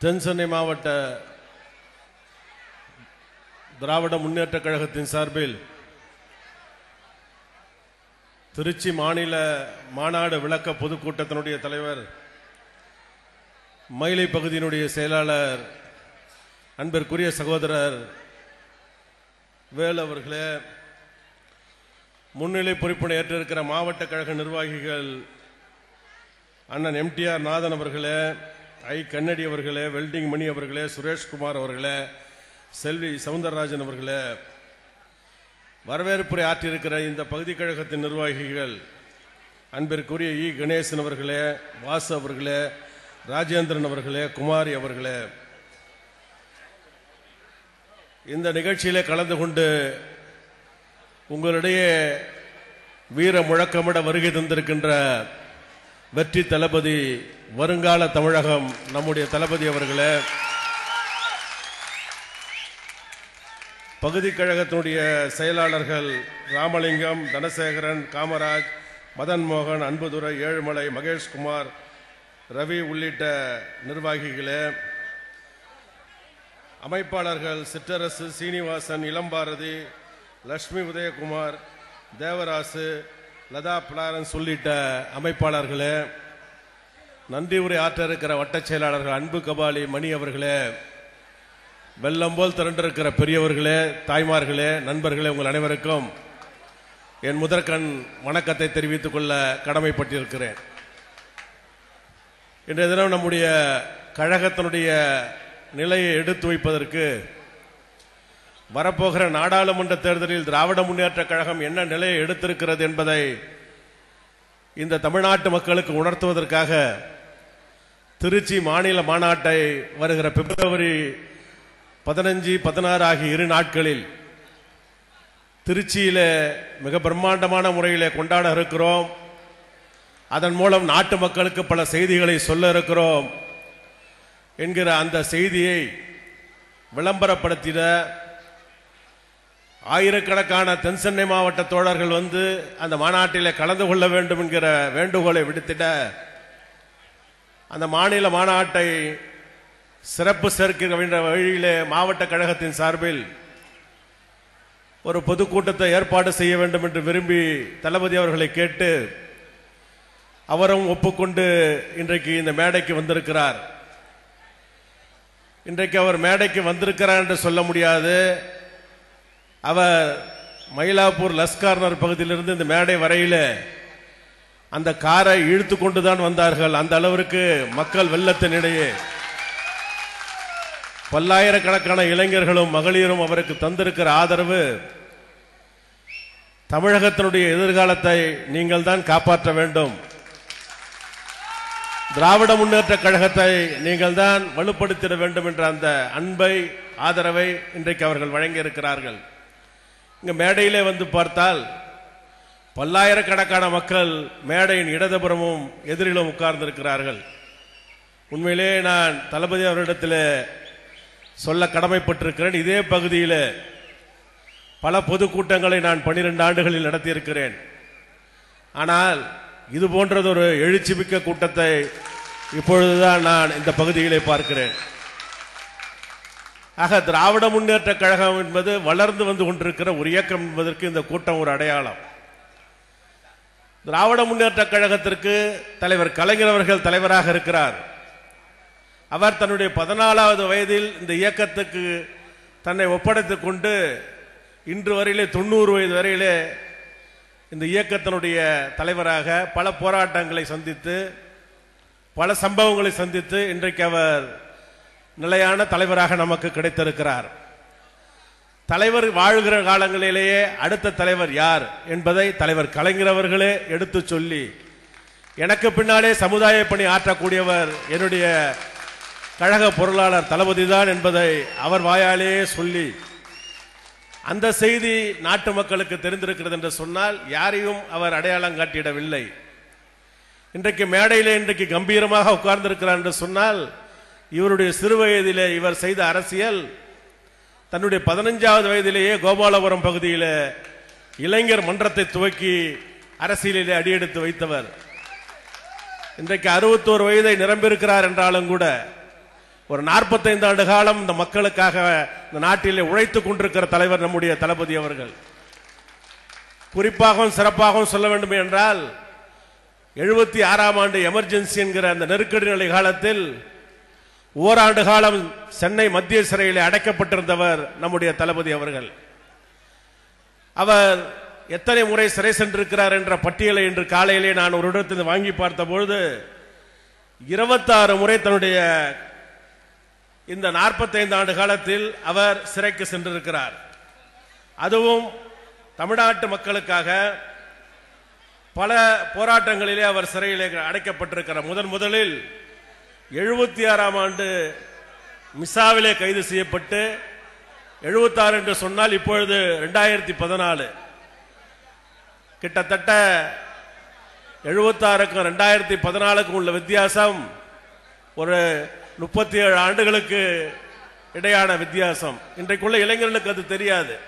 தென்சென்னை மாவட்ட திராவிட முன்னேற்ற கழகத்தின் சார்பில் திருச்சி மாநில மாநாடு விளக்க பொதுக்கூட்டத்தினுடைய தலைவர் மயிலை பகுதியினுடைய செயலாளர் அன்பிற்குரிய சகோதரர் வேல் அவர்களே முன்னிலை பொறுப்பினை ஏற்றிருக்கிற மாவட்ட கழக நிர்வாகிகள் அண்ணன் எம்டிஆர் நாதன் அவர்களே ஐ. கண்ணடி அவர்களே வெல்டிங் மணி அவர்களே சுரேஷ்குமார் அவர்களே செல்வி சவுந்தரராஜன் அவர்களே வரவேற்புரை ஆற்றியிருக்கிற இந்த பகுதி கழகத்தின் நிர்வாகிகள் அன்பிற்குரிய இ. கணேசன் அவர்களே வாசு அவர்களே ராஜேந்திரன் அவர்களே குமாரி அவர்களே. இந்த நிகழ்ச்சியிலே கலந்து கொண்டு உங்களிடையே வீர முழக்கமிட வருகை தந்திருக்கின்ற வெற்றி தளபதி வருங்கால தமிழகம் நம்முடைய தளபதி அவர்களே பகுதி கழகத்தினுடைய செயலாளர்கள் ராமலிங்கம் தனசேகரன் காமராஜ் மதன் மோகன் அன்புதுரை ஏழுமலை மகேஷ்குமார் ரவி உள்ளிட்ட நிர்வாகிகளே அமைப்பாளர்கள் சிற்றரசு சீனிவாசன் இளம்பாரதி லட்சுமி உதயகுமார் தேவராசு லதா பிளாரன் உள்ளிட்ட அமைப்பாளர்களே நன்றி உரை ஆற்ற இருக்கிற வட்டச் செயலாளர்கள் அன்பு கபாலி மணி அவர்களே வெள்ளம் போல் திரண்டிருக்கிற பெரியவர்களே தாய்மார்களே நண்பர்களே உங்கள் அனைவருக்கும் என் முதற்கண் வணக்கத்தை தெரிவித்துக் கொள்ள கடமைப்பட்டிருக்கிறேன். இன்றைய தினம் நம்முடைய கழகத்தினுடைய நிலையை எடுத்து வைப்பதற்கு வரப்போகிற நாடாளுமன்ற தேர்தலில் திராவிட முன்னேற்ற கழகம் என்ன நிலையை எடுத்திருக்கிறது என்பதை இந்த தமிழ்நாட்டு மக்களுக்கு உணர்த்துவதற்காக திருச்சி மாநில மாநாட்டை வருகிற பிப்ரவரி பதினஞ்சு பதினாறு ஆகிய இரு நாட்களில் திருச்சியில மிக பிரம்மாண்டமான முறையில் கொண்டாட இருக்கிறோம். அதன் மூலம் நாட்டு மக்களுக்கு பல செய்திகளை சொல்ல இருக்கிறோம். என்கிற அந்த செய்தியை விளம்பரப்படுத்திட ஆயிரக்கணக்கான தென்சென்னை மாவட்ட தோழர்கள் வந்து அந்த மாநாட்டிலே கலந்து கொள்ள வேண்டும் என்கிற வேண்டுகோளை விடுத்திட அந்த மாநில மாநாட்டை சிறப்பு சேர்க்க வழியிலே மாவட்ட கழகத்தின் சார்பில் ஒரு பொதுக்கூட்டத்தை ஏற்பாடு செய்ய வேண்டும் என்று விரும்பி தளபதி அவர்களை கேட்டு அவரும் ஒப்புக்கொண்டு இன்றைக்கு இந்த மேடைக்கு வந்திருக்கிறார். இன்றைக்கு அவர் மேடைக்கு வந்திருக்கிறார் என்று சொல்ல முடியாது. அவர் மயிலாப்பூர் லஸ்கார்னர் பகுதியிலிருந்து இந்த மேடை வரையில அந்த காரை இழுத்து கொண்டுதான் வந்தார்கள். அந்த அளவிற்கு மக்கள் வெள்ளத்தினிடையே பல்லாயிரக்கணக்கான இளைஞர்களும் மகளிரும் அவருக்கு தந்திருக்கிற ஆதரவு தமிழகத்தினுடைய எதிர்காலத்தை நீங்கள் தான் காப்பாற்ற வேண்டும். திராவிட முன்னேற்ற கழகத்தை நீங்கள் தான் வலுப்படுத்திட வேண்டும் என்ற அந்த அன்பை ஆதரவை இன்றைக்கு அவர்கள் வழங்கி இருக்கிறார்கள் இங்க மேடையிலே வந்து பார்த்தால் பல்லாயிரக்கணக்கான மக்கள் மேடையின் இடதுபுறமும் எதிரிலும் உட்கார்ந்திருக்கிறார்கள். உண்மையிலே நான் தளபதி அவரிடத்தில் சொல்ல கடமைப்பட்டிருக்கிறேன். இதே பகுதியில் பல பொதுக்கூட்டங்களை நான் பனிரெண்டு ஆண்டுகளில் நடத்தியிருக்கிறேன். ஆனால் இது போன்றதொரு எழுச்சி மிக்க கூட்டத்தை இப்பொழுதுதான் நான் இந்த பகுதியிலே பார்க்கிறேன். ஆக திராவிட முன்னேற்ற கழகம் என்பது வளர்ந்து வந்து கொண்டிருக்கிற ஒரு இயக்கம் என்பதற்கு இந்த கூட்டம் ஒரு அடையாளம். திராவிட முன்னேற்ற கழகத்திற்கு தலைவர் கலைஞர் அவர்கள் தலைவராக இருக்கிறார். அவர் தன்னுடைய பதினாலாவது வயதில் இந்த இயக்கத்துக்கு தன்னை ஒப்படைத்துக் கொண்டு இன்று வரையிலே தொண்ணூறு வயது வரையிலே இந்த இயக்கத்தினுடைய தலைவராக பல போராட்டங்களை சந்தித்து பல சம்பவங்களை சந்தித்து இன்றைக்கு அவர் நிலையான தலைவராக நமக்கு கிடைத்திருக்கிறார். தலைவர் வாழ்கிற காலங்களிலேயே அடுத்த தலைவர் யார் என்பதை தலைவர் கலைஞர் அவர்களே எடுத்து சொல்லி எனக்கு பின்னாலே சமுதாய பணி ஆற்றக்கூடியவர் என்னுடைய கழக பொருளாளர் தளபதி தான் என்பதை அவர் வாயாலேயே சொல்லி அந்த செய்தி நாட்டு மக்களுக்கு தெரிந்திருக்கிறது என்று சொன்னால் யாரையும் அவர் அடையாளம் காட்டிடவில்லை. இன்றைக்கு மேடையிலே இன்றைக்கு கம்பீரமாக உட்கார்ந்திருக்கிறார் என்று சொன்னால் இவருடைய சிறு வயதிலே இவர் செய்த அரசியல் தன்னுடைய பதினஞ்சாவது வயதிலேயே கோபாலபுரம் பகுதியில் இளைஞர் மன்றத்தை துவக்கி அரசியலிலே அடியெடுத்து வைத்தவர். இன்றைக்கு அறுபத்தோரு வயதை நிரம்பியிருக்கிறார் என்றாலும் கூட ஒரு 45 ஆண்டு காலம் இந்த மக்களுக்காக இந்த நாட்டிலே உழைத்துக் கொண்டிருக்கிற தலைவர் நம்முடைய தளபதி அவர்கள். குறிப்பாகவும் சிறப்பாகவும் சொல்ல வேண்டும் என்றால் எழுபத்தி ஆறாம் ஆண்டு எமர்ஜென்சி என்கிற அந்த நெருக்கடி நிலை காலத்தில் ஓராண்டு காலம் சென்னை மத்திய சிறையில் அடைக்கப்பட்டிருந்தவர் நம்முடைய தளபதி அவர்கள். அவர் எத்தனை முறை சிறை சென்றிருக்கிறார் என்ற பட்டியலை இன்று காலையிலே நான் ஒரு இடத்தில் வாங்கி பார்த்தபொழுது இருபத்தாறு முறை தன்னுடைய இந்த 45 ஆண்டு காலத்தில் அவர் சிறைக்கு சென்றிருக்கிறார். அதுவும் தமிழ்நாட்டு மக்களுக்காக பல போராட்டங்களிலே அவர் சிறையிலே அடைக்கப்பட்டிருக்கிறார். முதன் முதலில் எழுபத்தி ஆறாம் ஆண்டு மிசாவிலே கைது செய்யப்பட்டு 76 என்று சொன்னால் இப்பொழுது ரெண்டாயிரத்தி பதினாலு. கிட்டத்தட்ட எழுபத்தாறுக்கும் ரெண்டாயிரத்தி பதினாலுக்கும் உள்ள வித்தியாசம் ஒரு முப்பத்தி ஏழு ஆண்டுகளுக்கு இடையான வித்தியாசம். இன்றைக்குள்ள இளைஞர்களுக்கு அது தெரியாது.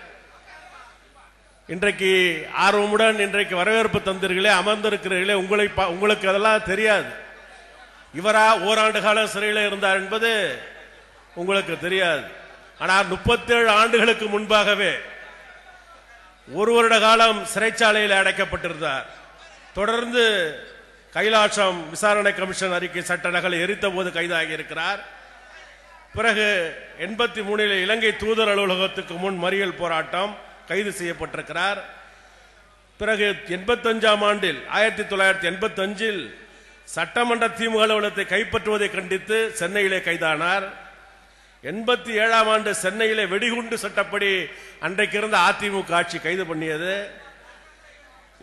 இன்றைக்கு ஆர்வமுடன் இன்றைக்கு வரவேற்பு தந்தீர்களே அமர்ந்திருக்கிறீர்களே உங்களை பா- உங்களுக்கு அதெல்லாம் தெரியாது. இவரா ஓராண்டு காலம் சிறையில் இருந்தார் என்பது உங்களுக்கு தெரியாது. ஆனால் முப்பத்தேழு ஆண்டுகளுக்கு முன்பாகவே ஒரு வருட காலம் சிறைச்சாலையில் அடைக்கப்பட்டிருந்தார். தொடர்ந்து கைலாசம் விசாரணை கமிஷன் அறிக்கை சட்ட நகலை எரித்த போது கைதாகி இருக்கிறார். பிறகு எண்பத்தி மூணில் இலங்கை தூதர் அலுவலகத்துக்கு முன் மறியல் போராட்டம் கைது செய்யப்பட்டிருக்கிறார். பிறகு எண்பத்தஞ்சாம் ஆண்டில் ஆயிரத்தி தொள்ளாயிரத்தி எண்பத்தஞ்சில் சட்டமன்ற திமுக அலுவலகத்தை கைப்பற்றுவதை கண்டித்து சென்னையிலே கைதானார். எண்பத்தி ஏழாம் ஆண்டு சென்னையிலே வெடிகுண்டு சட்டப்படி அன்றைக்கு இருந்த அதிமுக ஆட்சி கைது பண்ணியது.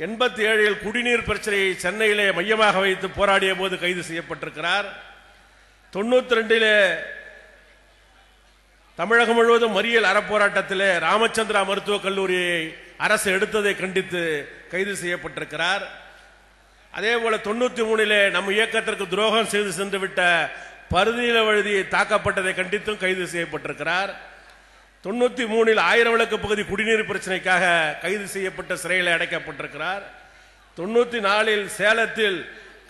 எண்பத்தி ஏழில் குடிநீர் பிரச்சனையை சென்னையிலே மையமாக வைத்து போராடிய போது கைது செய்யப்பட்டிருக்கிறார். தொண்ணூத்தி ரெண்டிலே தமிழகம் முழுவதும் மறியல் அறப்போராட்டத்திலே ராமச்சந்திரா மருத்துவக் கல்லூரியை அரசு எடுத்ததை கண்டித்து கைது செய்யப்பட்டிருக்கிறார். அதே போல தொண்ணூத்தி மூணிலே நம் இயக்கத்திற்கு துரோகம் செய்து சென்று விட்ட பருதியில வழுதி தாக்கப்பட்டதை கண்டித்தும் கைது செய்யப்பட்டிருக்கிறார். தொண்ணூத்தி மூணில் ஆயிரம் விளக்கு பகுதி குடிநீர் பிரச்சனைக்காக கைது செய்யப்பட்ட சிறையில் அடைக்கப்பட்டிருக்கிறார். தொண்ணூத்தி நாலில் சேலத்தில்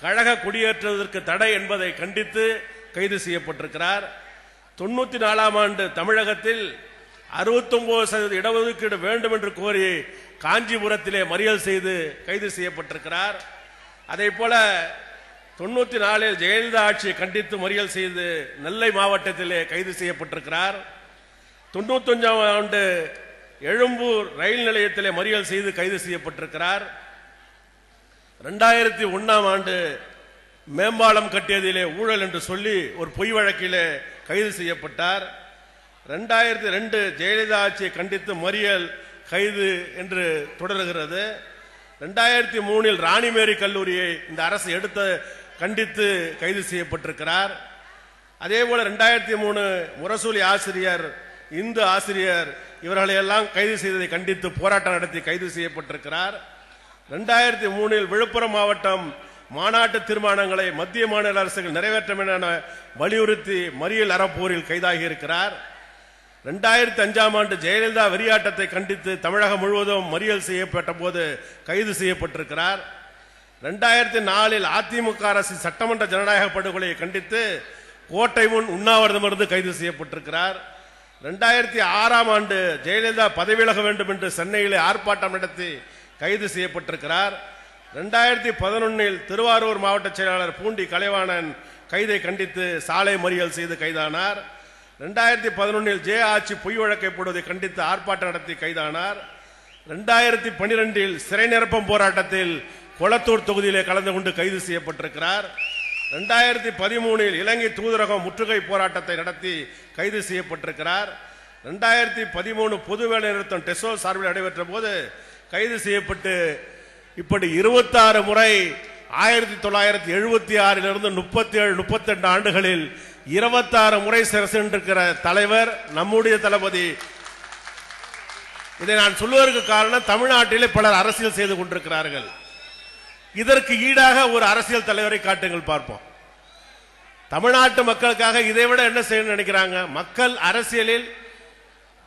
கழக குடியேற்றுவதற்கு தடை என்பதை கண்டித்து கைது செய்யப்பட்டிருக்கிறார். தொண்ணூத்தி நாலாம் ஆண்டு தமிழகத்தில் 69% சதவீத இடஒதுக்கீடு வேண்டும் என்று கோரி காஞ்சிபுரத்திலே மறியல் செய்து கைது செய்யப்பட்டிருக்கிறார். அதே போல தொண்ணூத்தி நாலில் ஜெயலலிதா ஆட்சியை கண்டித்து மறியல் செய்து நெல்லை மாவட்டத்திலே கைது செய்யப்பட்டிருக்கிறார். தொண்ணூத்தஞ்சாம் ஆண்டு எழும்பூர் ரயில் நிலையத்திலே மறியல் செய்து கைது செய்யப்பட்டிருக்கிறார். ரெண்டாயிரத்தி ஒன்னாம் ஆண்டு மேம்பாலம் கட்டியதிலே ஊழல் என்று சொல்லி ஒரு பொய் வழக்கிலே கைது செய்யப்பட்டார். ரெண்டாயிரத்தி ரெண்டு ஜெயலலிதா ஆட்சியை கண்டித்து மறியல் கைது என்று தொடர்கிறது. ரெண்டாயிரத்தி மூணில் ராணிமேரி கல்லூரியை இந்த அரசு எடுத்த கண்டித்து கைது செய்யப்பட்டிருக்கிறார். அதே போல ரெண்டாயிரத்தி மூணு முரசூலி ஆசிரியர் இந்து ஆசிரியர் இவர்களை எல்லாம் கைது செய்ததை கண்டித்து போராட்டம் நடத்தி கைது செய்யப்பட்டிருக்கிறார். ரெண்டாயிரத்தி மூணில் விழுப்புரம் மாவட்டம் மாநாட்டு தீர்மானங்களை மத்திய மாநில அரசுகள் நிறைவேற்ற என வலியுறுத்தி மறியல் அறப்போரில் கைதாகி இருக்கிறார் ரெண்டாயிரத்தி அஞ்சாம் ஆண்டு ஜெயலலிதா வெறியாட்டத்தை கண்டித்து தமிழகம் முழுவதும் மறியல் செய்யப்பட்ட போது கைது செய்யப்பட்டிருக்கிறார். ரெண்டாயிரத்தி நாலில் அதிமுக அரசு சட்டமன்ற ஜனநாயக படுகொலையை கண்டித்து கோட்டை முன் உண்ணாவிரதம் இருந்து கைது செய்யப்பட்டிருக்கிறார். ரெண்டாயிரத்தி ஆறாம் ஆண்டு ஜெயலலிதா பதவி விலக வேண்டும் என்று சென்னையிலே ஆர்ப்பாட்டம் நடத்தி கைது செய்யப்பட்டிருக்கிறார். ரெண்டாயிரத்தி பதினொன்னில் திருவாரூர் மாவட்ட செயலாளர் பூண்டி கலைவாணன் கைதை கண்டித்து சாலை மறியல் செய்து கைதானார். ரெண்டாயிரத்தி பதினொன்னில் ஜே ஆட்சி பொய் வழக்கை போடுவதை கண்டித்து ஆர்ப்பாட்டம் நடத்தி கைதானார். ரெண்டாயிரத்தி பனிரெண்டில் சிறை நிரப்பம் போராட்டத்தில் கொளத்தூர் தொகுதியிலே கலந்து கொண்டு கைது செய்யப்பட்டிருக்கிறார். ரெண்டாயிரத்தி பதிமூணில் இலங்கை தூதரகம் முற்றுகை போராட்டத்தை நடத்தி கைது செய்யப்பட்டிருக்கிறார். ரெண்டாயிரத்தி பதிமூணு பொது வேலை நிறுத்தம் டெசோ சார்பில் நடைபெற்ற போது கைது செய்யப்பட்டு இப்படி இருபத்தாறு முறை ஆயிரத்தி தொள்ளாயிரத்தி எழுபத்தி ஆறிலிருந்து முப்பத்தி ஏழு முப்பத்தி ரெண்டு ஆண்டுகளில் இருபத்தாறு முறை சிறசென்றிருக்கிற தலைவர் நம்முடைய தளபதி. இதை நான் சொல்வதற்கு காரணம் தமிழ்நாட்டிலே பலர் அரசியல் செய்து கொண்டிருக்கிறார்கள். இதற்கு ஈடாக ஒரு அரசியல் தலைவரை காட்டுங்கள் பார்ப்போம். தமிழ்நாட்டு மக்களுக்காக இதை விட என்ன செய்ய நினைக்கிறாங்க? மக்கள் அரசியலில்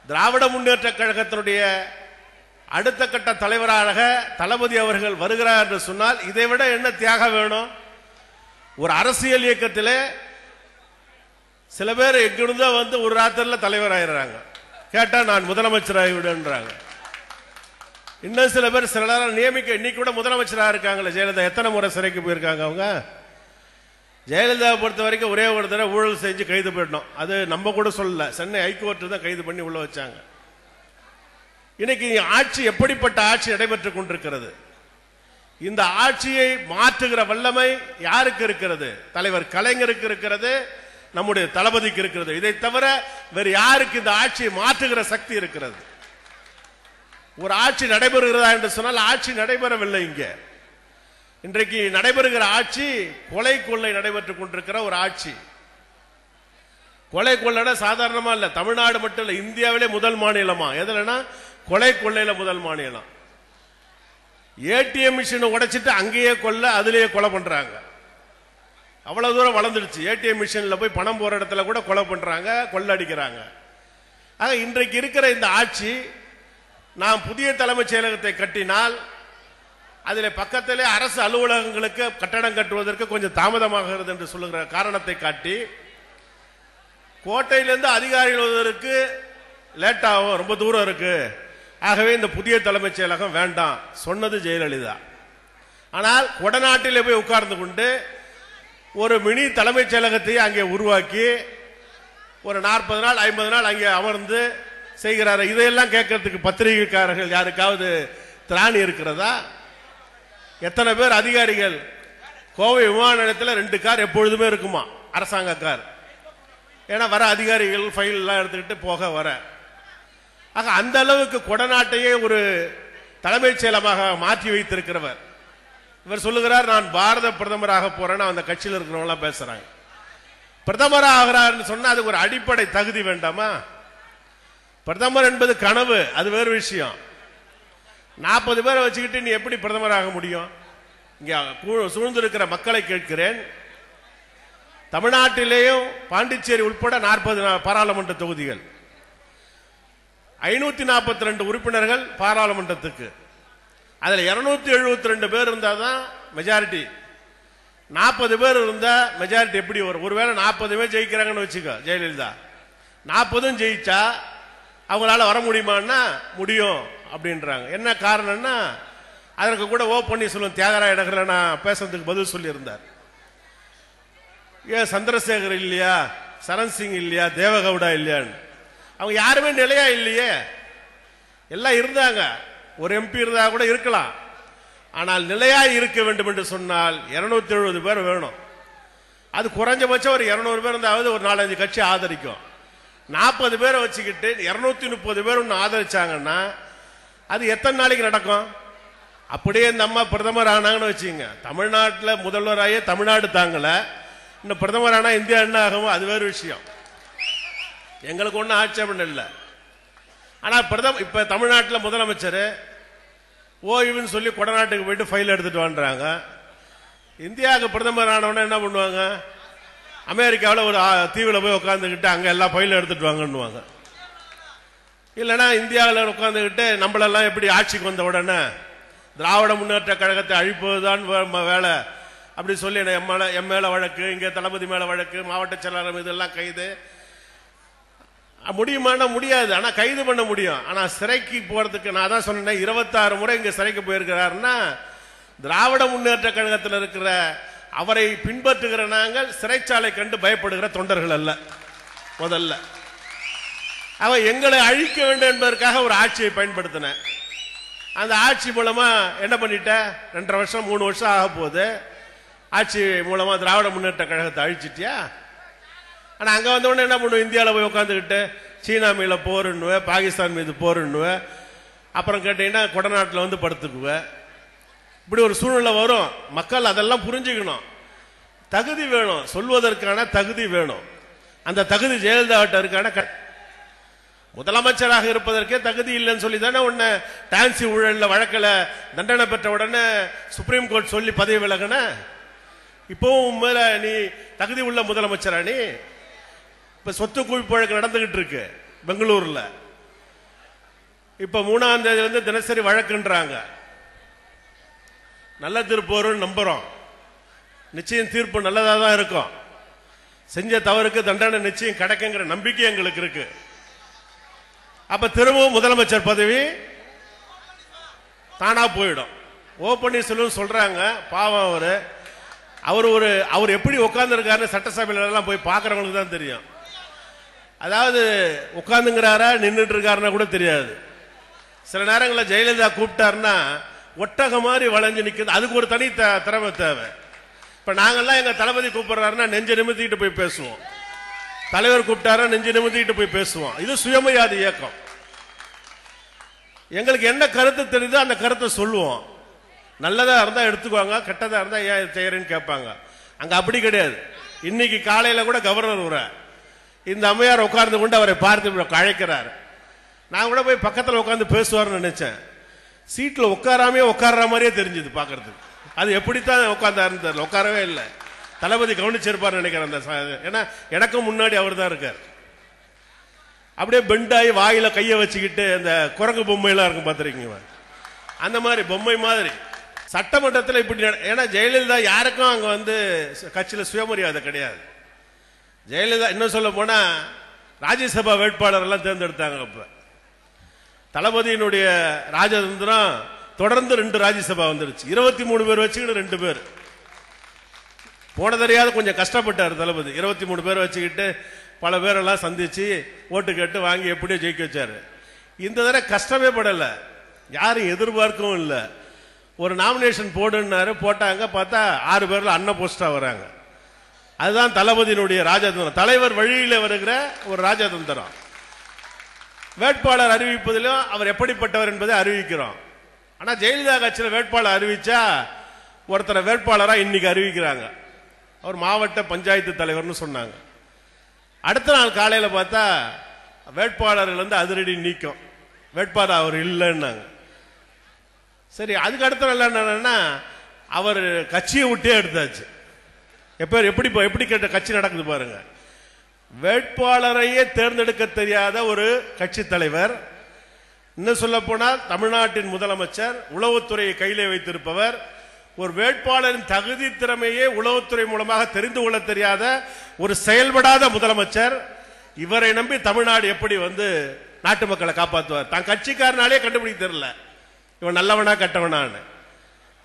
திராவிட முன்னேற்ற கழகத்தினுடைய அடுத்த கட்ட தலைவராக தளபதி அவர்கள் வருகிறார் என்று சொன்னால் இதை விட என்ன தியாகம் வேணும்? ஒரு அரசியல் இயக்கத்திலே சில பேர் எங்கிருந்தோ வந்து ஒரு ராத்திரில தலைவர் ஆயிடுறாங்க கேட்டா நான் முதலமைச்சர் ஆகிவிடுன்றாங்க இன்னும் சில பேர் சில நேரம் நியமிக்க இன்னைக்கு கூட முதலமைச்சராக இருக்காங்களே. ஜெயலலிதா எத்தனை முறை சிறைக்கு போயிருக்காங்க அவங்க? ஜெயலலிதாவை பொறுத்த வரைக்கும் ஒரே ஒரு தடவை ஊழல் செஞ்சு கைது போயிடணும். அது நம்ம கூட சொல்லல. சென்னை ஹைகோர்ட் தான் கைது பண்ணி உள்ள வச்சாங்க. இன்னைக்கு ஆட்சி எப்படிப்பட்ட ஆட்சி நடைபெற்றுக் கொண்டிருக்கிறது? இந்த ஆட்சியை மாற்றுகிற வல்லமை யாருக்கு இருக்கிறது? தலைவர் கலைஞருக்கு இருக்கிறது நம்முடைய தளபதிக்கு இருக்கிறது. இதை தவிர வேறு யாருக்கு இந்த ஆட்சியை மாற்றுகிற சக்தி இருக்கிறது? ஒரு ஆட்சி நடைபெறுகிறதா என்று சொன்னால் ஆட்சி நடைபெறவில்லை இங்க. இன்றைக்கு நடைபெறுகிற ஆட்சி கொலை கொள்ளை நடைபெற்றுக் கொண்டிருக்கிற ஒரு ஆட்சி. கொலை கொள்ளை சாதாரணமா இல்ல. தமிழ்நாடு மட்டும் இல்ல இந்தியாவிலே முதல் மாநிலமா? எதுலனா கொலை கொள்ளையில முதல் மாநிலம். ஏடிஎம் மிஷினை உடைச்சிட்டு அங்கேயே கொல்ல அதுலயே கொலை பண்றாங்க. அவ்வளவு தூரம் வளர்ந்துடுச்சு. ஏடிஎம் மிஷினில் போய் பணம் போற இடத்துல கூட கொலை பண்றாங்க கொள்ளடிக்கிறாங்க. ஆக இன்றைக்கு இருக்கிற இந்த ஆட்சி நாம் புதிய தலைமைச் செயலகத்தை கட்டினால் அதில் பக்கத்திலே அரசு அலுவலகங்களுக்கு கட்டடம் கட்டுவதற்கு கொஞ்சம் தாமதமாகிறது என்று சொல்லுகிற காரணத்தை காட்டி கோட்டையிலிருந்து அதிகாரிகள் வருவதற்கு லேட்டாகும் ரொம்ப தூரம் இருக்கு. ஆகவே இந்த புதிய தலைமைச் செயலகம் வேண்டாம். சொன்னது ஜெயலலிதா. ஆனால் கொடநாட்டிலே போய் உட்கார்ந்து கொண்டு ஒரு மினி தலைமைச் செயலகத்தை அங்கே உருவாக்கி ஒரு நாற்பது நாள் ஐம்பது நாள் அங்கே அமர்ந்து செய்கிறாரு. இதையெல்லாம் கேட்கறதுக்கு பத்திரிகைக்காரர்கள் யாருக்காவது திராணி இருக்கிறதா? எத்தனை பேர் அதிகாரிகள்? கோவை விமான நிலையத்தில் ரெண்டு கார் எப்பொழுதுமே இருக்குமா? அரசாங்க கார். ஏன்னா வர அதிகாரிகள் ஃபைல் எல்லாம் எடுத்துக்கிட்டு போக வர. ஆக அந்த அளவுக்கு கொடநாட்டையே ஒரு தலைமைச் செயலமாக மாற்றி வைத்திருக்கிறவர். இவர் சொல்லுகிறார் நான் பாரத பிரதமராக போறேன்னு அந்த கட்சியில் இருக்கிறவங்களாம் பேசுறாங்க. பிரதமராக ஆகிறார்னு சொன்னா அதுக்கு ஒரு அடிப்படை தகுதி வேண்டாமா? பிரதமர் என்பது கனவு அது வேறு விஷயம். நாற்பது பேரை வச்சுக்கிட்டு நீ எப்படி பிரதமராக முடியும்? இங்க சூழ்ந்திருக்கிற மக்களை கேட்கிறேன். தமிழ்நாட்டிலேயும் பாண்டிச்சேரி உட்பட நாற்பது பாராளுமன்ற தொகுதிகள். ஐநூத்தி நாற்பத்தி ரெண்டு உறுப்பினர்கள் பாராளுமன்றத்துக்கு. அதில் இருநூத்தி எழுபத்தி ரெண்டு பேர் இருந்தாதான் மெஜாரிட்டி நாற்பது பேர் இருந்தா மெஜாரிட்டி எப்படி வரும்? ஒருவேளை நாற்பது பேர் ஜெயிக்கிறாங்கன்னு வச்சுக்கோ ஜெயலலிதா. நாற்பதும் ஜெயிச்சா அவங்களால வர முடியுமான்னா முடியும் அப்படின்றாங்க. என்ன காரணம்னா அதற்கு கூட ஓ பன்னீர்செல்வம் தியாகராய இடங்களில் நான் பேசுறதுக்கு பதில் சொல்லியிருந்தார். ஏன் சந்திரசேகர் இல்லையா? சரண் சிங் இல்லையா? தேவகவுடா இல்லையான்னு. அவங்க யாருமே நிலையா இல்லையே. எல்லாம் இருந்தாங்க. ஒரு எம்பி இருந்தா கூட இருக்கலாம். ஆனால் நிலையா இருக்க வேண்டும் என்று சொன்னால் 270 எழுபது பேர் வேணும். அது குறைஞ்சபட்சம் ஒரு 200 பேர் இருந்தாவது ஒரு நாலஞ்சு கட்சி ஆதரிக்கும். நாற்பது பேரை வச்சுக்கிட்டு 230 முப்பது பேர் ஒன்று ஆதரிச்சாங்கன்னா அது எத்தனை நாளைக்கு நடக்கும்? அப்படியே இந்த அம்மா பிரதமர் ஆனாங்கன்னு வச்சுங்க தமிழ்நாட்டில் முதல்வராயே தமிழ்நாடு தாங்கல. இன்னும் பிரதமர் ஆனா இந்தியா என்ன ஆகும் அது வேறு விஷயம். எங்களுக்கு ஒன்றும் ஆட்சேபம் இல்லை. ஆனால் பிரதம இப்ப தமிழ்நாட்டில் முதலமைச்சர் ஓய்வுன்னு சொல்லி கொடநாட்டுக்கு போயிட்டு ஃபைல் எடுத்துட்டு வந்துறாங்க இந்தியாவுக்கு பிரதமர் ஆனவொடனே என்ன பண்ணுவாங்க? அமெரிக்காவில் ஒரு தீவில் போய் உட்காந்துக்கிட்டு அங்கே எல்லா ஃபைலும் எடுத்துட்டு வாங்கன்னுவாங்க. இல்லைன்னா இந்தியாவில் உட்காந்துக்கிட்டு நம்மளெல்லாம் எப்படி ஆட்சிக்கு வந்த உடனே திராவிட முன்னேற்ற கழகத்தை அழிப்பதுதான் வே- வேலை. அப்படி சொல்லி நான் என் மேல என் வழக்கு இங்கே தளபதி மேல வழக்கு மாவட்ட செயலாளர் இதெல்லாம் கைது. முடியுமானா முடியாது. ஆனா கைது பண்ண முடியும். ஆனா சிறைக்கு போறதுக்கு நான் தான் சொன்னேன் இருபத்தாறு முறை இங்க சிறைக்கு போயிருக்கிறாருன்னா திராவிட முன்னேற்ற கழகத்தில் இருக்கிற அவரை பின்பற்றுகிற நாங்கள் சிறைச்சாலை கண்டு பயப்படுகிற தொண்டர்கள் அல்ல. முதல்ல. அவன் எங்களை அழிக்க வேண்டும் என்பதற்காக ஒரு ஆட்சியை பயன்படுத்தினேன் அந்த ஆட்சி மூலமா என்ன பண்ணிட்ட? ரெண்டரை வருஷம் மூணு வருஷம் ஆக போகுது. ஆட்சி மூலமா திராவிட முன்னேற்ற கழகத்தை அழிச்சிட்டியா? ஆனால் அங்கே வந்த உடனே என்ன பண்ணுவோம் இந்தியாவில் போய் உட்காந்துக்கிட்டு சீனா மீது போருன்னுவ பாகிஸ்தான் மீது போருன்னுவ அப்புறம் கேட்டீங்கன்னா கொடநாட்டில் வந்து படுத்துக்குவ. இப்படி ஒரு சூழ்நிலை வரும். மக்கள் அதெல்லாம் புரிஞ்சுக்கணும். தகுதி வேணும். சொல்வதற்கான தகுதி வேணும். அந்த தகுதி ஜெயலலிதாவிட்ட இருக்கான? முதலமைச்சராக இருப்பதற்கே தகுதி இல்லைன்னு சொல்லி தானே உன்னை டான்சி ஊழலில் வழக்கில் தண்டனை பெற்ற உடனே சுப்ரீம் கோர்ட் சொல்லி பதவி விலகுன? இப்போவும் மேல நீ தகுதி உள்ள முதலமைச்சரா நீ? இப்ப சொத்து குவிப்பு வழக்கு நடந்துகிட்டு இருக்கு பெங்களூர்ல. இப்ப மூணாம் தேதியில இருந்து தினசரி வழக்குன்றாங்க. நல்ல தீர்ப்பு நம்புறோம். நிச்சயம் தீர்ப்பு நல்லதா தான் இருக்கும். செஞ்ச தவறுக்கு தண்டனை நிச்சயம் கிடைக்குங்கிற நம்பிக்கை எங்களுக்கு இருக்கு. அப்ப திரும்பவும் முதலமைச்சர் பதவி தானா போயிடும். ஓ பன்னீர்செல்வம் சொல்றாங்க பாவம் அவரு. அவர் ஒரு அவர் எப்படி உட்கார்ந்துருக்காருன்னு சட்டசபையில எல்லாம் போய் பார்க்குறவங்களுக்கு தான் தெரியும். அதாவது உட்கார்ந்துங்கிறாரா நின்றுட்டு இருக்காருன்னா கூட தெரியாது. சில நேரங்களில் ஜெயலலிதா கூப்பிட்டாருன்னா ஒட்டக மாதிரி வளைஞ்சு நிற்குது அதுக்கு ஒரு தனி த- திறமை தேவை. இப்போ நாங்கெல்லாம் எங்கள் தளபதி கூப்பிடுறாருன்னா நெஞ்சு நிமித்திக்கிட்டு போய் பேசுவோம். தலைவர் கூப்பிட்டாரா நெஞ்சு நிமித்திக்கிட்டு போய் பேசுவோம். இது சுயமரியாதை இயக்கம். எங்களுக்கு என்ன கருத்து தெரியுதோ அந்த கருத்தை சொல்லுவோம். நல்லதாக இருந்தால் எடுத்துக்குவாங்க கெட்டதாக இருந்தால் ஏன் செய்கிறேன்னு கேட்பாங்க. அங்கே அப்படி கிடையாது. இன்னைக்கு காலையில் கூட கவர்னர் உரை. இந்த அம்மையார் உட்கார்ந்து கொண்டு அவரை பார்த்து இப்படி அழைக்கிறார் நான் கூட போய் பக்கத்தில் உட்காந்து பேசுவார்னு நினைச்சேன். சீட்டில் உட்காராமே உட்கார்ற மாதிரியே தெரிஞ்சது பார்க்கறதுக்கு. அது எப்படித்தான் உட்கார்ந்தாருன்னு தெரியல. உட்காரவே இல்லை. தளபதி கவனிச்சிருப்பார் நினைக்கிறேன் அந்த ஏன்னா எனக்கும் முன்னாடி அவர் தான் இருக்கார். அப்படியே பெண்டாகி வாயில கையை வச்சுக்கிட்டு அந்த குரங்கு பொம்மையெல்லாம் இருக்கும் பார்த்துருக்கீங்க அந்த மாதிரி பொம்மை மாதிரி. சட்டமன்றத்தில் இப்படி ஏன்னா ஜெயலலிதா யாருக்கும் அங்கே வந்து கட்சியில் சுயமரியாதை கிடையாது. ஜெயலலிதா இன்னும் சொல்ல போனா ராஜ்யசபா வேட்பாளர் எல்லாம் தேர்ந்தெடுத்தாங்க அப்ப. தளபதியினுடைய ராஜதந்திரம் தொடர்ந்து ரெண்டு ராஜ்யசபா வந்துருச்சு. இருபத்தி மூணு பேர் வச்சுக்கிட்டு ரெண்டு பேர். போன தெரியாத கொஞ்சம் கஷ்டப்பட்டார் தளபதி. இருபத்தி மூணு பேர் வச்சுக்கிட்டு பல பேரெல்லாம் சந்திச்சு ஓட்டு கேட்டு வாங்கி எப்படியோ ஜெயிக்க வச்சாரு. இந்த தடவை கஷ்டமே படலை. யாரும் எதிர்பார்க்கவும் இல்லை. ஒரு நாமினேஷன் போடுன்னாரு போட்டாங்க பார்த்தா ஆறு பேர்ல அன்ன போஸ்டா வராங்க. அதுதான் தளபதியினுடைய ராஜதந்திரம். தலைவர் வழியில் வருகிற ஒரு ராஜதந்திரம். வேட்பாளர் அறிவிப்பதிலும் அவர் எப்படிப்பட்டவர் என்பதை அறிவிக்கிறோம். ஆனால் ஜெயலலிதா கட்சியில் வேட்பாளர் அறிவிச்சா ஒருத்தரை வேட்பாளராக இன்னைக்கு அறிவிக்கிறாங்க. அவர் மாவட்ட பஞ்சாயத்து தலைவர்னு சொன்னாங்க. அடுத்த நாள் காலையில் பார்த்தா வேட்பாளர்கள் வந்து அதிரடி நீக்கம். வேட்பாளர் அவர் இல்லைன்னாங்க. சரி அதுக்கு அடுத்த நாள் என்னன்னா அவர் கட்சியை விட்டே எடுத்தாச்சு. எப்ப எப்படி எப்படி கேட்ட கட்சி நடக்குது பாருங்க. வேட்பாளரையே தேர்ந்தெடுக்க தெரியாத ஒரு கட்சி தலைவர் இன்னும் சொல்ல போனால் தமிழ்நாட்டின் முதலமைச்சர் உளவுத்துறையை கையிலே வைத்திருப்பவர் ஒரு வேட்பாளரின் தகுதி திறமையே உளவுத்துறை மூலமாக தெரிந்து கொள்ள தெரியாத ஒரு செயல்படாத முதலமைச்சர் இவரை நம்பி தமிழ்நாடு எப்படி வந்து நாட்டு மக்களை காப்பாற்றுவார் தான் கட்சிக்காரனாலே கண்டுபிடிக்க தெரியல. இவன் நல்லவனா கெட்டவனான்னு.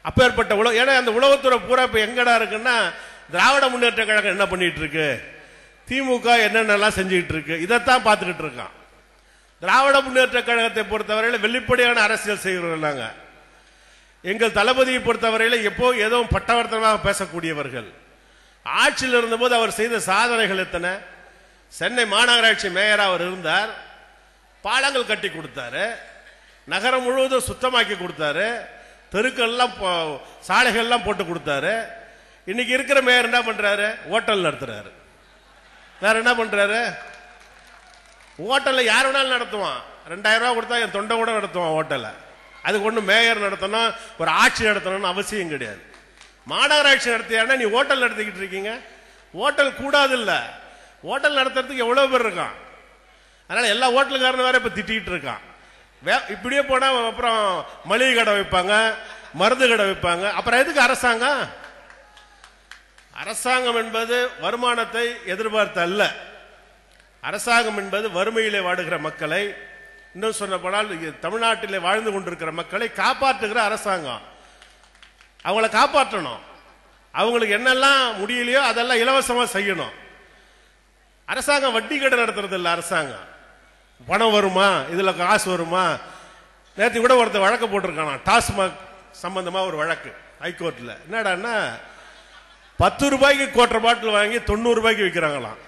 அப்பேற்பட்ட உழவு ஏன்னா அந்த உளவுத்துறை பூரா இப்ப எங்கடா இருக்குன்னா திராவிட முன்னேற்ற கழகம் என்ன பண்ணிட்டு இருக்கு? திமுக என்னென்னலாம் செஞ்சுக்கிட்டு இருக்கு? இதைத்தான் பார்த்துக்கிட்டு இருக்கான். திராவிட முன்னேற்ற கழகத்தை பொறுத்தவரையில் வெளிப்படையான அரசியல் செய்கிறவர்கள் நாங்கள் எங்கள் தளபதியை பொறுத்தவரையில் எப்போ ஏதோ பட்டவர்த்தனமாக பேசக்கூடியவர்கள். ஆட்சியில் இருந்தபோது அவர் செய்த சாதனைகள் எத்தனை? சென்னை மாநகராட்சி மேயராக அவர் இருந்தார். பாலங்கள் கட்டி கொடுத்தாரு. நகரம் முழுவதும் சுத்தமாக்கி கொடுத்தாரு. தெருக்கள்லாம் சாலைகள்லாம் போட்டு கொடுத்தாரு. இன்னைக்கு இருக்கிற மேயர் என்ன பண்றாரு? ஹோட்டல் நடத்துறாரு. வேற என்ன பண்றாரு? ஹோட்டல்ல யார் வேணாலும் நடத்துவான். ரெண்டாயிரம் ரூபா கொடுத்தா என் தொண்டை கூட நடத்துவான் ஹோட்டலை அதுக்கு ஒண்ணு மேயர் நடத்தணும் ஒரு ஆட்சி நடத்தணும்னு அவசியம் கிடையாது. மாநகராட்சி நடத்தியானா நீ ஹோட்டல் நடத்திக்கிட்டு இருக்கீங்க. ஹோட்டல் கூடாது இல்ல ஹோட்டல் நடத்துறதுக்கு எவ்வளவு பேர் இருக்கான்? அதனால எல்லா ஹோட்டலுக்காரனும் வேற இப்ப திட்டிக்கிட்டு இருக்கான். வே- இப்படியே போனா அப்புறம் மளிகை கடை வைப்பாங்க மருந்து கடை வைப்பாங்க. அப்புறம் எதுக்கு அரசாங்கம்? அரசாங்கம் என்பது வருமானத்தை எதிர்பார்த்து அல்ல அரசாங்கம் என்பது வறுமையிலே வாடுகிற மக்களை இன்னும் சொல்லப்போனால் இங்க தமிழ்நாட்டிலே வாழ்ந்து கொண்டிருக்கிற மக்களை காப்பாற்றுகிற அரசாங்கம். அவங்கள காப்பாற்றணும். அவங்களுக்கு என்னெல்லாம் முடியலையோ அதெல்லாம் இலவசமாக செய்யணும். அரசாங்கம் வட்டி கடை நடத்துறது இல்லை அரசாங்கம். பணம் வருமா? இதில் காசு வருமா? நேற்று கூட ஒருத்தர் வழக்கு போட்டிருக்கானா டாஸ்மாக் சம்பந்தமாக ஒரு வழக்கு ஹைகோர்ட்டில் என்னடான்னா பத்து ரூபாய்க்கு கோட்டை பாட்டில் வாங்கி தொண்ணூறு ரூபாய்க்கு விற்கிறாங்களாம்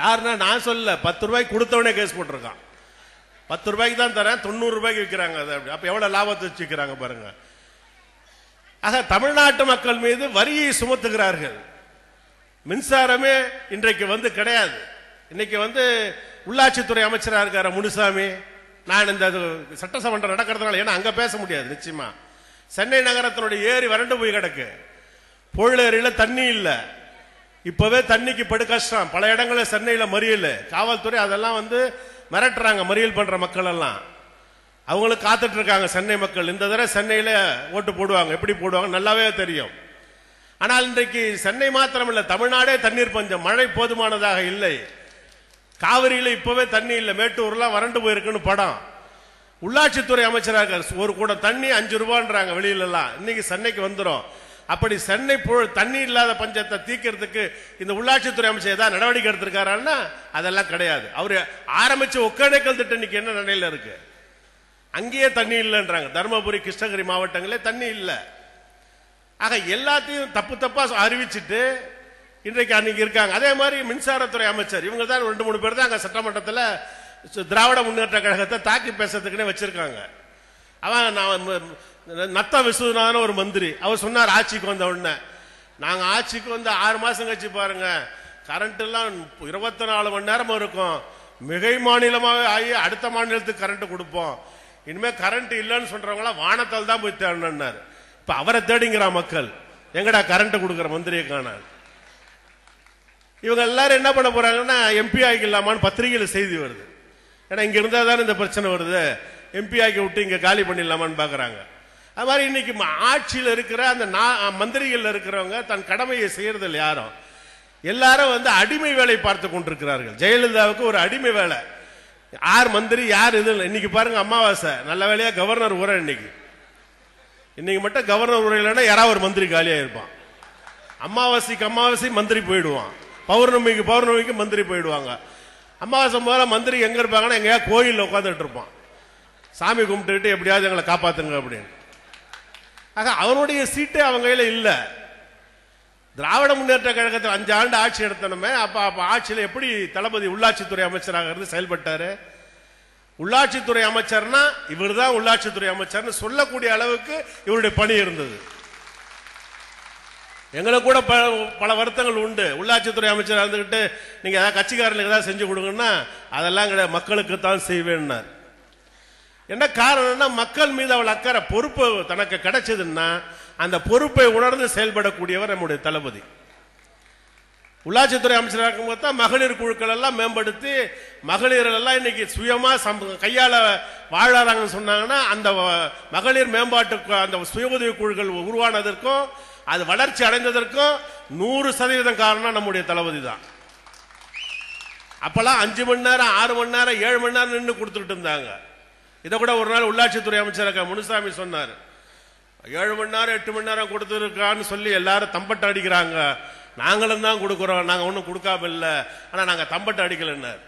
யாருன்னா நான் சொல்ல பத்து ரூபாய்க்கு கொடுத்தவனே கேஸ் போட்டிருக்கான். பத்து ரூபாய்க்கு தான் தரேன் தொண்ணூறு ரூபாய்க்கு விற்கிறாங்க அது. அப்போ எவ்வளவு லாபத்தை வச்சு விற்கிறாங்க பாருங்க. ஆக தமிழ்நாட்டு மக்கள் மீது வரியை சுமத்துகிறார்கள். மின்சாரமே இன்றைக்கு வந்து கிடையாது. இன்னைக்கு வந்து உள்ளாட்சித்துறை அமைச்சராக இருக்காரு முனுசாமி. நான் இந்த இது சட்டசமன்றம் நடக்கிறதுனால ஏன்னா அங்கே பேச முடியாது நிச்சயமா. சென்னை நகரத்தினுடைய ஏரி வறண்டு போய் கிடக்கு. பொருளேரியில தண்ணி இல்ல. இப்பவே தண்ணிக்கு படு கஷ்டம். பல இடங்களில் சென்னையில மறியல். காவல்துறை அதெல்லாம் வந்து மிரட்டுறாங்க மறியல் பண்ற மக்கள் எல்லாம் அவங்களும் காத்துட்டு இருக்காங்க சென்னை மக்கள். இந்த தடவை சென்னையில ஓட்டு போடுவாங்க. எப்படி போடுவாங்க? நல்லாவே தெரியும். ஆனால் இன்றைக்கு சென்னை மாத்திரமில்ல தமிழ்நாடே தண்ணீர் பஞ்சம். மழை போதுமானதாக இல்லை. காவிரியில இப்பவே தண்ணி இல்லை. மேட்டூர்லாம் வறண்டு போயிருக்குன்னு படம். உள்ளாட்சித்துறை அமைச்சராக ஒரு கூட தண்ணி அஞ்சு ரூபான்றாங்க வெளியிலலாம். இன்னைக்கு சென்னைக்கு வந்துடும் அப்படி சென்னை பு- தண்ணி இல்லாத பஞ்சத்தை தீக்கிறதுக்கு இந்த உள்ளாட்சித்துறை அமைச்சர் ஏதாவது நடவடிக்கை எடுத்திருக்காருன்னா அதெல்லாம் கிடையாது. அவர் ஆரம்பிச்ச ஒக்கடைக்கல் திட்டம் இன்னைக்கு என்ன நிலையில இருக்கு? அங்கேயே தண்ணி இல்லைன்றாங்க. தருமபுரி கிருஷ்ணகிரி மாவட்டங்களே தண்ணி இல்லை. ஆக எல்லாத்தையும் தப்பு தப்பா அறிவிச்சிட்டு இன்றைக்கு அன்னைக்கு இருக்காங்க. அதே மாதிரி மின்சாரத்துறை அமைச்சர் இவங்க தான் ரெண்டு மூணு பேர் தான் அங்கே சட்டமன்றத்தில் திராவிட முன்னேற்ற கழகத்தை தாக்கி பேசுறதுக்குன்னே வச்சிருக்காங்க. அவன் நான் நத்த விஸ்வநாதன் ஒரு மந்திரி. அவர் சொன்னார் ஆட்சிக்கு வந்த உடனே. நாங்க ஆட்சிக்கு வந்து ஆறு மாசம் கழிச்சு பாருங்க. கரண்ட் எல்லாம் இருபத்தி நாலு மணி நேரம் இருக்கும். மிகை மாநிலமாக ஆகி அடுத்த மாநிலத்துக்கு கரண்ட் கொடுப்போம். இனிமே கரண்ட் இல்லைன்னு சொல்றவங்களாம் வானத்தால் தான் போய் தேடணும்னாரு. இப்ப அவரை தேடிங்கிறா மக்கள். எங்கடா கரண்ட் கொடுக்குற மந்திரியை காணார் இவங்க எல்லாரும் என்ன பண்ண போறாங்கன்னா எம்பி ஆகிக்கலாமான்னு பத்திரிகையில் செய்தி வருது. ஏன்னா இங்க இருந்தால் தானே இந்த பிரச்சனை வருது. எம்பி ஆக்கி விட்டு இங்க காலி பண்ணிடலாமான்னு பாக்குறாங்க. அது மாதிரி இன்னைக்கு ஆட்சியில் இருக்கிற அந்த மந்திரிகள் இருக்கிறவங்க தன் கடமையை செய்யறதில் யாரும். எல்லாரும் வந்து அடிமை வேலை பார்த்து கொண்டிருக்கிறார்கள். ஜெயலலிதாவுக்கு ஒரு அடிமை வேலை. யார் மந்திரி யார் இது? இல்லை. இன்னைக்கு பாருங்க அமாவாசை. நல்ல வேலையா கவர்னர் உரை இன்னைக்கு. இன்னைக்கு மட்டும் கவர்னர் உரையிலன்னா யாராவது ஒரு மந்திரி காலியா இருப்பான். அமாவாசைக்கு அமாவாசை மந்திரி போயிடுவான். பௌர்ணமிக்கு பௌர்ணமிக்கு மந்திரி போயிடுவாங்க. அமாவாசை முதல்ல மந்திரி எங்க இருப்பாங்கன்னா எங்கேயா கோயிலில் உட்காந்துட்டு இருப்பான். சாமி கும்பிட்டுட்டு எப்படியாவது எங்களை காப்பாத்துங்க அப்படின்னு. ஆக அவனுடைய சீட்டே அவங்க கையில் இல்லை. திராவிட முன்னேற்ற கழகத்தில் அஞ்சு ஆண்டு ஆட்சி நடத்தணுமே அப்போ அப்போ ஆட்சியில் எப்படி தளபதி உள்ளாட்சித்துறை அமைச்சராக இருந்து செயல்பட்டாரு? உள்ளாட்சித்துறை அமைச்சர்னா இவர்தான் உள்ளாட்சித்துறை அமைச்சர்னு சொல்லக்கூடிய அளவுக்கு இவருடைய பணி இருந்தது. எங்களுக்கு கூட பல பல வருத்தங்கள் உண்டு. உள்ளாட்சித்துறை அமைச்சர் இருந்துக்கிட்டு நீங்கள் ஏதாவது கட்சிக்காரர்களுக்கு ஏதாவது செஞ்சு கொடுங்கன்னா அதெல்லாம் கிடையாது. மக்களுக்கு தான் செய்வேன்னார். என்ன காரணம்னா மக்கள் மீது அவள் அக்கறை பொறுப்பு தனக்கு கிடைச்சதுன்னா அந்த பொறுப்பை உணர்ந்து செயல்படக்கூடியவர் நம்முடைய தளபதி. உள்ளாட்சித்துறை அமைச்சராக இருக்கும்போது தான் மகளிர் குழுக்கள் எல்லாம் மேம்படுத்தி மகளிர்கள் எல்லாம் இன்னைக்கு சுயமா சம்ப- கையால வாழறாங்கன்னு சொன்னாங்கன்னா அந்த மகளிர் மேம்பாட்டு அந்த சுய உதவி குழுக்கள் உருவானதற்கும் அது வளர்ச்சி அடைந்ததற்கும் நூறு சதவீதம் காரணம் நம்முடைய தளபதி தான். அப்பெல்லாம் அஞ்சு மணி நேரம் ஆறு மணி நேரம் ஏழு மணி நேரம் நின்று கொடுத்துட்டு இருந்தாங்க. இதை கூட ஒரு நாள் உள்ளாட்சித்துறை அமைச்சர் முனுசாமி சொன்னார். ஏழு மணி நேரம் எட்டு மணி நேரம் கொடுத்துருக்கான்னு சொல்லி எல்லாரும் தம்பட்டை அடிக்கிறாங்க. நாங்களும் தான் கொடுக்குறோம். நாங்கள் ஒன்றும் கொடுக்காம இல்லை. ஆனால் நாங்கள் தம்பட்டை அடிக்கலைன்னார்.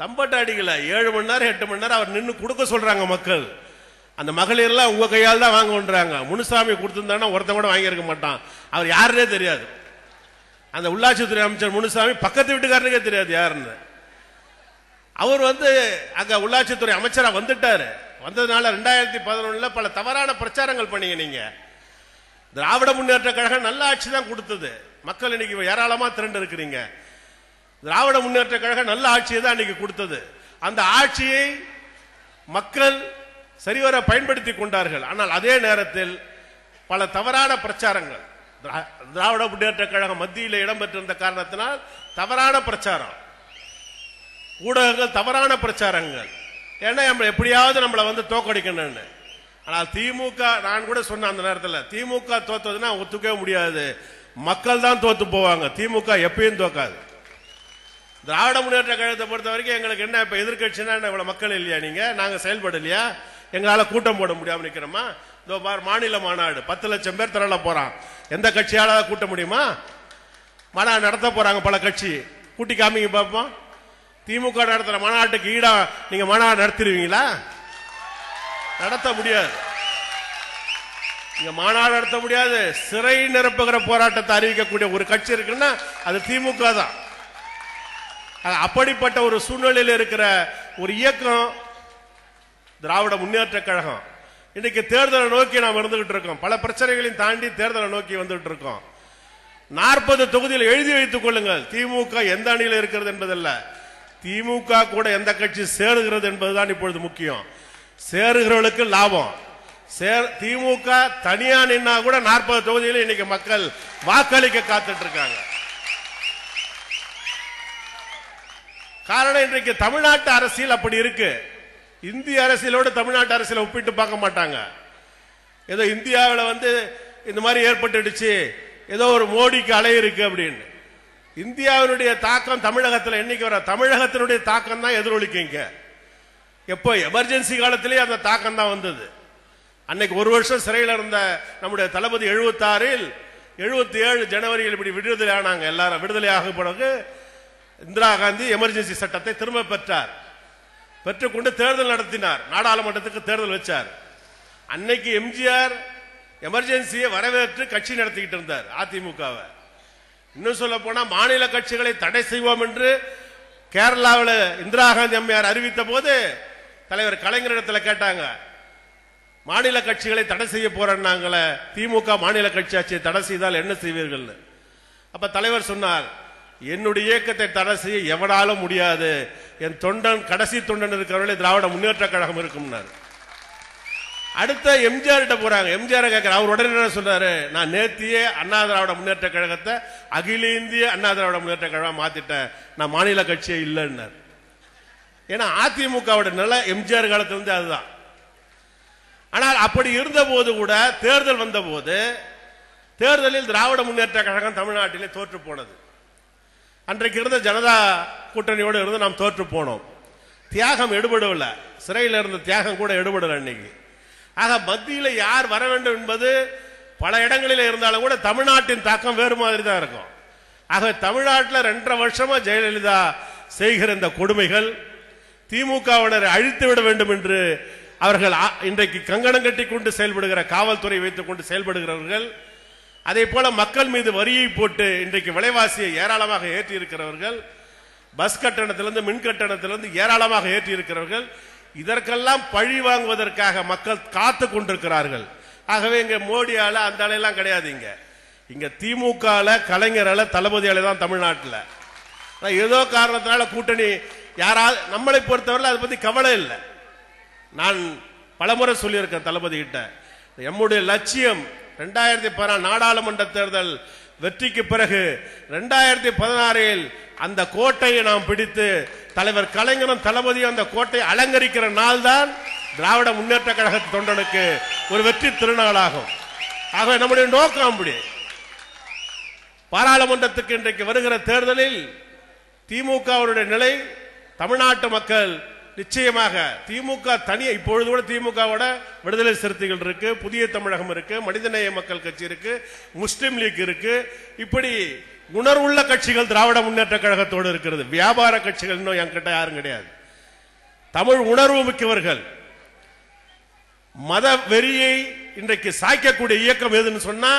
தம்பட்டை அடிக்கல. ஏழு மணி நேரம் எட்டு மணி நேரம் அவர் நின்று கொடுக்க சொல்றாங்க மக்கள். அந்த மகளிர்லாம் உங்க கையால் தான் வாங்குன்றாங்க முனுசாமி கொடுத்துருந்தாங்கன்னா ஒருத்தன் கூட வாங்கியிருக்க மாட்டான். அவர் யாருன்னே தெரியாது. அந்த உள்ளாட்சித்துறை அமைச்சர் முனுசாமி பக்கத்து வீட்டுக்காரனுக்கே தெரியாது யாருன்னு. அவர் வந்து அங்க உள்ளாட்சித்துறை அமைச்சரா வந்துட்டாரு. வந்ததுனால ரெண்டாயிரத்தி பதினொன்னுல பல தவறான பிரச்சாரங்கள் பண்ணீங்க நீங்க. திராவிட முன்னேற்ற கழகம் நல்ல ஆட்சி தான் கொடுத்தது. மக்கள் இன்னைக்கு ஏராளமா திரண்டு இருக்கிறீங்க. திராவிட முன்னேற்ற கழகம் நல்ல ஆட்சியை தான் இன்னைக்கு கொடுத்தது. அந்த ஆட்சியை மக்கள் சரிவர பயன்படுத்தி கொண்டார்கள். ஆனால் அதே நேரத்தில் பல தவறான பிரச்சாரங்கள் திராவிட முன்னேற்ற கழகம் மத்தியில் இடம்பெற்றிருந்த காரணத்தினால் தவறான பிரச்சாரம். ஊடகங்கள் தவறான பிரச்சாரங்கள். ஏன்னா நம்ம எப்படியாவது நம்மளை வந்து தோக்கடிக்கணும்னு. ஆனால் திமுக நான் கூட சொன்னேன் அந்த நேரத்தில் திமுக தோத்ததுன்னா ஒத்துக்கவே முடியாது. மக்கள் தான் தோத்து போவாங்க. திமுக எப்பயும் தோக்காது. திராவிட முன்னேற்ற கழகத்தை பொறுத்த வரைக்கும் எங்களுக்கு என்ன இப்போ எதிர்கட்சினா என்ன மக்கள் இல்லையா நீங்கள் நாங்கள் செயல்படலையா? எங்களால் கூட்டம் போட முடியாமல் நிற்கிறோமா இதோ பார் மாநில மாநாடு. பத்து லட்சம் பேர் திரள போகிறான் எந்த கட்சியால் கூட்ட முடியுமா? மாநாடு நடத்த போகிறாங்க பல கட்சி. கூட்டி காமிங்க பார்ப்போம் திமுக நடத்துற மாநாட்டுக்கு ஈடா நீங்க மாநாடு நடத்திடுவீங்களா? நடத்த முடியாது. இங்க மாநாடு நடத்த முடியாது. சிறை நிரப்புகிற போராட்டத்தை அறிவிக்கக்கூடிய ஒரு கட்சி இருக்குன்னா அது திமுக தான். அப்படிப்பட்ட ஒரு சூழ்நிலையில் இருக்கிற ஒரு இயக்கம் திராவிட முன்னேற்ற கழகம். இன்னைக்கு தேர்தலை நோக்கி நாம் இருந்துகிட்டு இருக்கோம். பல பிரச்சனைகளையும் தாண்டி தேர்தலை நோக்கி வந்துகிட்டு இருக்கோம். நாற்பது தொகுதியில் எழுதி வைத்துக் கொள்ளுங்கள். திமுக எந்த அணியில் இருக்கிறது என்பதல்ல. திமுக கூட எந்த கட்சி சேருகிறது என்பதுதான் இப்பொழுது முக்கியம். சேருகிறவர்களுக்கு லாபம். சேர் திமுக தனியா நின்னா கூட நாற்பது தொகுதியில் இன்னைக்கு மக்கள் வாக்களிக்க காத்துட்டு இருக்காங்க காரணம் இன்றைக்கு தமிழ்நாட்டு அரசியல் அப்படி இருக்கு. இந்திய அரசியலோடு தமிழ்நாட்டு அரசியலை ஒப்பிட்டு பார்க்க மாட்டாங்க. ஏதோ இந்தியாவில் வந்து இந்த மாதிரி ஏற்பட்டுடுச்சு. ஏதோ ஒரு மோடிக்கு அலை இருக்கு அப்படின்னு. இந்தியாவினுடைய தாக்கம் தமிழகத்தில் என்னைக்கு வர தமிழகத்தினுடைய தாக்கம் தான் எதிரொலிக்குங்க எப்போ? எமர்ஜென்சி காலத்திலேயே அந்த தாக்கம் தான் வந்தது. அன்னைக்கு ஒரு வருஷம் சிறையில் இருந்த நம்முடைய தளபதி எழுபத்தாறில் எழுபத்தி ஏழு ஜனவரியில் இப்படி விடுதலை ஆனாங்க. எல்லாரும் விடுதலை ஆக பிறகு இந்திரா காந்தி எமர்ஜென்சி சட்டத்தை திரும்ப பெற்றார். பெற்றுக்கொண்டு தேர்தல் நடத்தினார். நாடாளுமன்றத்துக்கு தேர்தல் வச்சார். அன்னைக்கு எம்ஜிஆர் எமர்ஜென்சியை வரவேற்று கட்சி நடத்திக்கிட்டு இருந்தார் அதிமுகவை. இன்னும் சொல்ல போனா மாநில கட்சிகளை தடை செய்வோம் என்று கேரளாவில் இந்திரா காந்தி அம்மையார் அறிவித்த போது தலைவர் கலைஞரிடத்தில் கேட்டாங்க மாநில கட்சிகளை தடை செய்ய போறாங்களே திமுக மாநில கட்சி ஆட்சியை தடை செய்தால் என்ன செய்வீர்கள் அப்ப தலைவர் சொன்னார் என்னுடைய இயக்கத்தை தடை செய்ய எவனாலும் முடியாது. என் தொண்டன் கடைசி தொண்டன் இருக்கிறவர்களே திராவிட முன்னேற்ற கழகம் இருக்கும்னார். அடுத்த எம்ஜிஆர் கிட்ட போறாங்க. எம்ஜிஆர் கேட்கிற அவர் உடனே என்ன சொல்றாரு? நான் நேத்தியே அண்ணா திராவிட முன்னேற்ற கழகத்தை அகில இந்திய அண்ணா திராவிட முன்னேற்ற கழகம் மாத்திட்டேன். நான் மாநில கட்சியே இல்லைன்னார். ஏன்னா அதிமுகவோட நிலை எம்ஜிஆர் காலத்திலிருந்து அதுதான். ஆனால் அப்படி இருந்த போது கூட தேர்தல் வந்த போது தேர்தலில் திராவிட முன்னேற்ற கழகம் தமிழ்நாட்டிலே தோற்று போனது. அன்றைக்கு இருந்த ஜனதா கூட்டணியோடு இருந்து நாம் தோற்று போனோம். தியாகம் எடுபடவில்லை. சிறையில் இருந்த தியாகம் கூட எடுபடலை அன்னைக்கு. ஆக மத்தியில் யார் வர வேண்டும் என்பது பல இடங்களில் இருந்தாலும் கூட தமிழ்நாட்டின் தாக்கம் வேறு மாதிரி தான் இருக்கும். ஆக தமிழ்நாட்டில் ரெண்டரை வருஷமா ஜெயலலிதா செய்கிற இந்த கொடுமைகள் திமுகவினரை அழித்து விட வேண்டும் என்று அவர்கள் ஆ- இன்றைக்கு கங்கணம் கட்டி கொண்டு செயல்படுகிற காவல்துறை வைத்துக் கொண்டு செயல்படுகிறவர்கள் அதே போல மக்கள் மீது வரியை போட்டு இன்றைக்கு விலைவாசியை ஏராளமாக ஏற்றி இருக்கிறவர்கள் பஸ் கட்டணத்திலிருந்து மின் கட்டணத்திலிருந்து ஏராளமாக ஏற்றி இருக்கிறவர்கள் இதற்கெல்லாம் பழி வாங்குவதற்காக மக்கள் காத்து கொண்டிருக்கிறார்கள். ஆகவே இங்க மோடியால அந்த அலையெல்லாம் கிடையாது இங்க. இங்க திமுக கலைஞரால தளபதியால தான் தமிழ்நாட்டில். ஏதோ காரணத்தினால கூட்டணி யாராவது நம்மளை பொறுத்தவரை அதை பத்தி கவலை இல்லை. நான் பலமுறை சொல்லியிருக்கேன் தளபதி கிட்ட. எம்முடைய லட்சியம் ரெண்டாயிரத்தி பதினாறு நாடாளுமன்ற தேர்தல் வெற்றிக்கு பிறகு ரெண்டாயிரத்தி பதினாறில் அந்த கோட்டையை நாம் பிடித்து தலைவர் கலைஞரும் தளபதியும் அந்த கோட்டையை அலங்கரிக்கிற நாள் தான் திராவிட முன்னேற்ற கழக தொண்டனுக்கு ஒரு வெற்றி திருநாளாகும். ஆகவே நம்முடைய நோக்கம் அப்படி. பாராளுமன்றத்துக்கு இன்றைக்கு வருகிற தேர்தலில் திமுகவுடைய நிலை தமிழ்நாட்டு மக்கள் நிச்சயமாக திமுக தனியாக இப்பொழுது கூட திமுகவோட விடுதலை சிறுத்தைகள் இருக்கு புதிய தமிழகம் இருக்கு மனிதநேய மக்கள் கட்சி இருக்கு முஸ்லீம் லீக் இருக்கு. இப்படி உணர்வுள்ள கட்சிகள் திராவிட முன்னேற்ற கழகத்தோடு இருக்கிறது. வியாபார கட்சிகள் இன்னும் என்கிட்ட யாரும் கிடையாது. தமிழ் உணர்வு மிக்கவர்கள். மத வெறியை இன்றைக்கு சாய்க்கக்கூடிய இயக்கம் எதுன்னு சொன்னா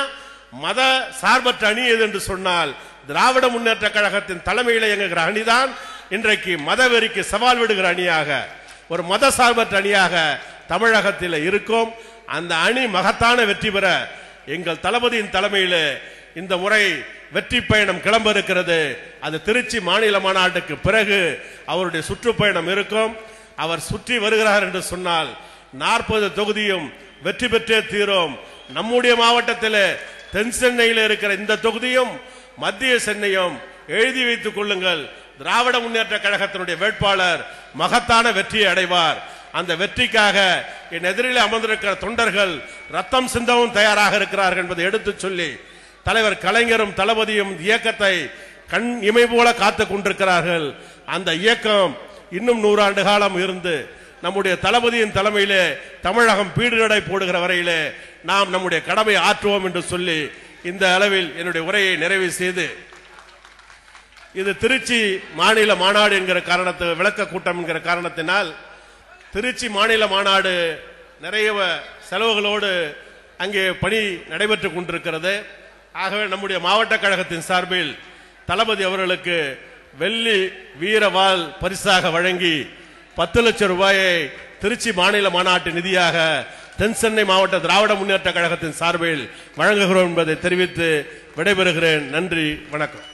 மத சார்பற்ற அணி எது என்று சொன்னால் திராவிட முன்னேற்ற கழகத்தின் தலைமையில் இயங்குகிற அணிதான் இன்றைக்கு மத வெறிக்கு சவால் விடுகிற அணியாக ஒரு மத சார்பற்ற அணியாக தமிழகத்தில் இருக்கும். அந்த அணி மகத்தான வெற்றி பெற எங்கள் தளபதியின் தலைமையில் இந்த முறை வெற்றி பயணம் கிளம்ப இருக்கிறது அது திருச்சி மாநில மாநாட்டுக்கு பிறகு அவருடைய சுற்றுப்பயணம் இருக்கும். அவர் சுற்றி வருகிறார் என்று சொன்னால் நாற்பது தொகுதியும் வெற்றி பெற்றே தீரும். நம்முடைய மாவட்டத்தில் தென் சென்னையில் இருக்கிற இந்த தொகுதியும் மத்திய சென்னையும் எழுதி வைத்துக் கொள்ளுங்கள். திராவிட முன்னேற்ற கழகத்தினுடைய வேட்பாளர் மகத்தான வெற்றியை அடைவார். அந்த வெற்றிக்காக என் எதிரில் அமர்ந்திருக்கிற தொண்டர்கள் ரத்தம் சிந்தவும் தயாராக இருக்கிறார்கள் என்பதை எடுத்துச் சொல்லி தலைவர் கலைஞரும் தளபதியும் இயக்கத்தை கண் இமை போல காத்துக் கொண்டிருக்கிறார்கள். அந்த இயக்கம் இன்னும் நூறாண்டு காலம் இருந்து நம்முடைய தளபதியின் தலைமையிலே தமிழகம் பீடுநடை போடுகிற வரையிலே நாம் நம்முடைய கடமை ஆற்றுவோம் என்று சொல்லி இந்த அளவில் என்னுடைய உரையை நிறைவு செய்து இது திருச்சி மாநில மாநாடு என்கிற காரணத்து விளக்க கூட்டம் என்கிற காரணத்தினால் திருச்சி மாநில மாநாடு நிறைய செலவுகளோடு அங்கே பணி நடைபெற்றுக் கொண்டிருக்கிறது. ஆகவே நம்முடைய மாவட்ட கழகத்தின் சார்பில் தளபதி அவர்களுக்கு வெள்ளி வீரவால் பரிசாக வழங்கி பத்து லட்சம் ரூபாயை திருச்சி மாநில மாநாட்டு நிதியாக தென் சென்னை மாவட்ட திராவிட முன்னேற்ற கழகத்தின் சார்பில் வழங்குகிறோம் என்பதை தெரிவித்து விடைபெறுகிறேன். நன்றி வணக்கம்.